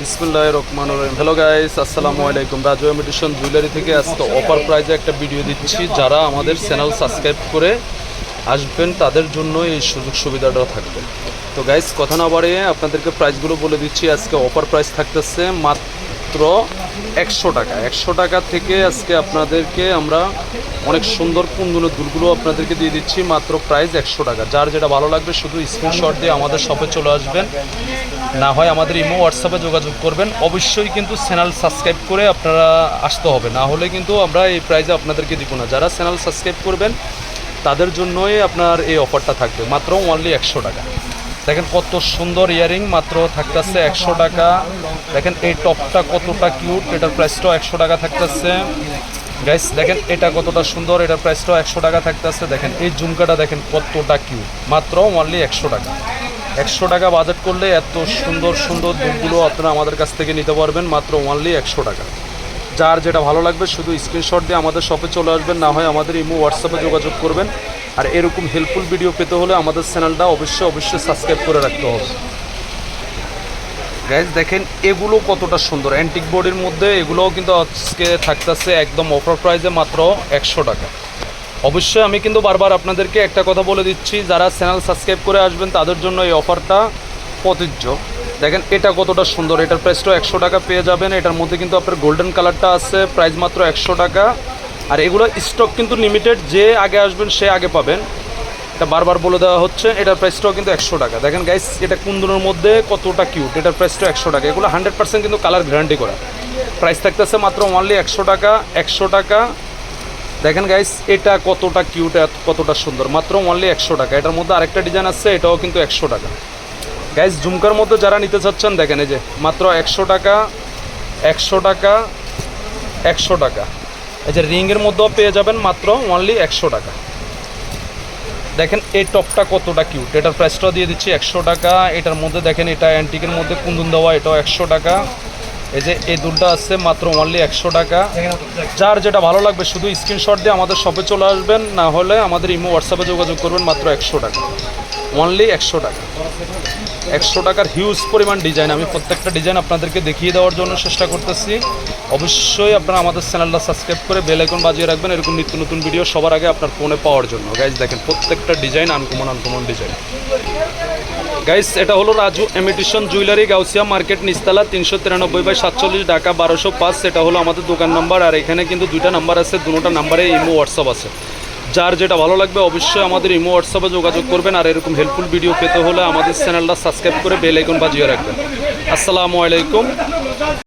বিসমুল্লাহ রহমান রহিম hello guys আসসালামু আলাইকুম। রাজু এমিটেশন জুয়েলারি থেকে আজকে অফার প্রাইজে একটা ভিডিও দিচ্ছি। যারা আমাদের চ্যানেল সাবস্ক্রাইব করে আসবেন, তাদের জন্য এই সুযোগ সুবিধাটা থাকবে। তো গাইস কথা না বাড়িয়ে আপনাদেরকে প্রাইসগুলো বলে দিচ্ছি। আজকে অফার প্রাইস থাকতেছে মাত্র একশো টাকা। একশো টাকা থেকে আজকে আপনাদেরকে আমরা অনেক সুন্দর কুন্দনের দুলগুলো আপনাদেরকে দিয়ে দিচ্ছি, মাত্র প্রাইস একশো টাকা। যার যেটা ভালো লাগবে শুধু স্ক্রিনশট দিয়ে আমাদের শপে চলে আসবেন। না হয় আমাদের ইমো হোয়াটসঅ্যাপে যোগাযোগ করবেন। অবশ্যই কিন্তু চ্যানেল সাবস্ক্রাইব করে আপনারা আসতে হবে। না হলে কিন্তু আমরা এই প্রাইজে আপনাদেরকে দিব না। যারা চ্যানেল সাবস্ক্রাইব করবেন, তাদের জন্যই আপনার এই অফারটা থাকবে। মাত্র অনলি একশো টাকা। দেখেন কত সুন্দর ইয়ারিং, মাত্র থাকতেছে একশো টাকা। দেখেন এই টপটা কতটা কিউট, এটার প্রাইসটাও একশো টাকা থাকতেছে। গাইস দেখেন এটা কতটা সুন্দর, এটার প্রাইসটাও একশো টাকা থাকতেছে। দেখেন এই ঝুমকাটা দেখেন কতটা কিউট, মাত্র অনলি একশো টাকা। একশো টাকা বাজেট করলে এত সুন্দর সুন্দর দুধগুলো আপনারা আমাদের কাছ থেকে নিতে পারবেন, মাত্র অনলি একশো টাকা। যার যেটা ভালো লাগবে, শুধু স্ক্রিনশট দিয়ে আমাদের শপে চলে আসবেন, না হয় আমাদের ইমো হোয়াটসঅ্যাপে যোগাযোগ করবেন। আর এরকম হেল্পফুল ভিডিও পেতে হলে আমাদের চ্যানেলটা অবশ্যই অবশ্যই সাবস্ক্রাইব করে রাখতে হবে। গাইজ দেখেন, এগুলো কতটা সুন্দর। অ্যান্টিক বোর্ডের মধ্যে এগুলোও কিন্তু আজকে থাকতেছে একদম অফার প্রাইসে মাত্র একশো টাকা। অবশ্যই আমি কিন্তু বারবার আপনাদেরকে একটা কথা বলে দিচ্ছি, যারা চ্যানেল সাবস্ক্রাইব করে আসবেন, তাদের জন্য এই অফারটা প্রযোজ্য। দেখেন, এটা কতটা সুন্দর। এটার প্রাইসটাও একশো টাকা পেয়ে যাবেন। এটার মধ্যে কিন্তু আপনার গোল্ডেন কালারটা আছে প্রাইস মাত্র একশো টাকা। আর এগুলো স্টক কিন্তু লিমিটেড যে আগে আসবেন সে আগে পাবেন। এটা বারবার বলে দেওয়া হচ্ছে, এটার প্রাইসটাও কিন্তু একশো টাকা। দেখেন গাইস এটা কুন্দনের মধ্যে কতটা কিউট এটার প্রাইসটাও একশো টাকা। এগুলো হান্ড্রেড পার্সেন্ট কিন্তু কালার গ্যারান্টি করা। প্রাইস থাকতেছে মাত্র অনলি একশো টাকা একশো টাকা। দেখেন গাইস এটা কতটা কিউট কতটা সুন্দর। মাত্র অনলি একশো টাকা। এটার মধ্যে আরেকটা ডিজাইন আছে, এটাও কিন্তু একশো টাকা। গাইস ঝুমকার মধ্যে যারা নিতে চাচ্ছেন, দেখেন এই যে, মাত্র একশো টাকা একশো টাকা একশো টাকা। এই যে রিংয়ের মধ্যেও পেয়ে যাবেন মাত্র অনলি একশো টাকা। দেখেন এই টপটা কতটা কিউট এটার প্রাইসটাও দিয়ে দিচ্ছি একশো টাকা। এটার মধ্যে দেখেন এটা অ্যান্টিকের মধ্যে কুন্দন দেওয়া, এটাও একশো টাকা। এই যে এই দুলটা আছে মাত্র অনলি একশো টাকা। যার যেটা ভালো লাগবে শুধু স্ক্রিনশট দিয়ে আমাদের শপে চলে আসবেন, না হলে আমাদের ইমো হোয়াটসঅ্যাপে যোগাযোগ করবেন মাত্র একশো টাকা। অনলি একশো টাকা। একশো টাকার হিউজ পরিমাণ ডিজাইন আমি প্রত্যেকটা ডিজাইন আপনাদেরকে দেখিয়ে দেওয়ার জন্য চেষ্টা করতেছি। অবশ্যই আপনারা আমাদের চ্যানেলটা সাবস্ক্রাইব করে বেল আইকন বাজিয়ে রাখবেন। এরকম নিত্য নতুন ভিডিও সবার আগে আপনার ফোনে পাওয়ার জন্য। গাইজ দেখেন, প্রত্যেকটা design uncommon uncommon design guys এটা হলো Raju imitation jewellery Gausia market নিস্তালা, তিনশো তিরানব্বই বাই সাতচল্লিশ, ঢাকা বারোশো পাঁচ। সেটা হলো আমাদের দোকান নাম্বার আর এখানে কিন্তু দুইটা নাম্বার আছে। দুটোটা নাম্বারে ইমো হোয়াটসঅ্যাপ আছে। যার যেটা ভালো লাগবে অবশ্যই আমাদের ইমো হোয়াটসঅ্যাপে যোগাযোগ করবেন আর এরকম হেল্পফুল ভিডিও পেতে হলে আমাদের চ্যানেলটা সাবস্ক্রাইব করে বেল আইকন বাজিয়ে রাখবেন। আসসালামু আলাইকুম।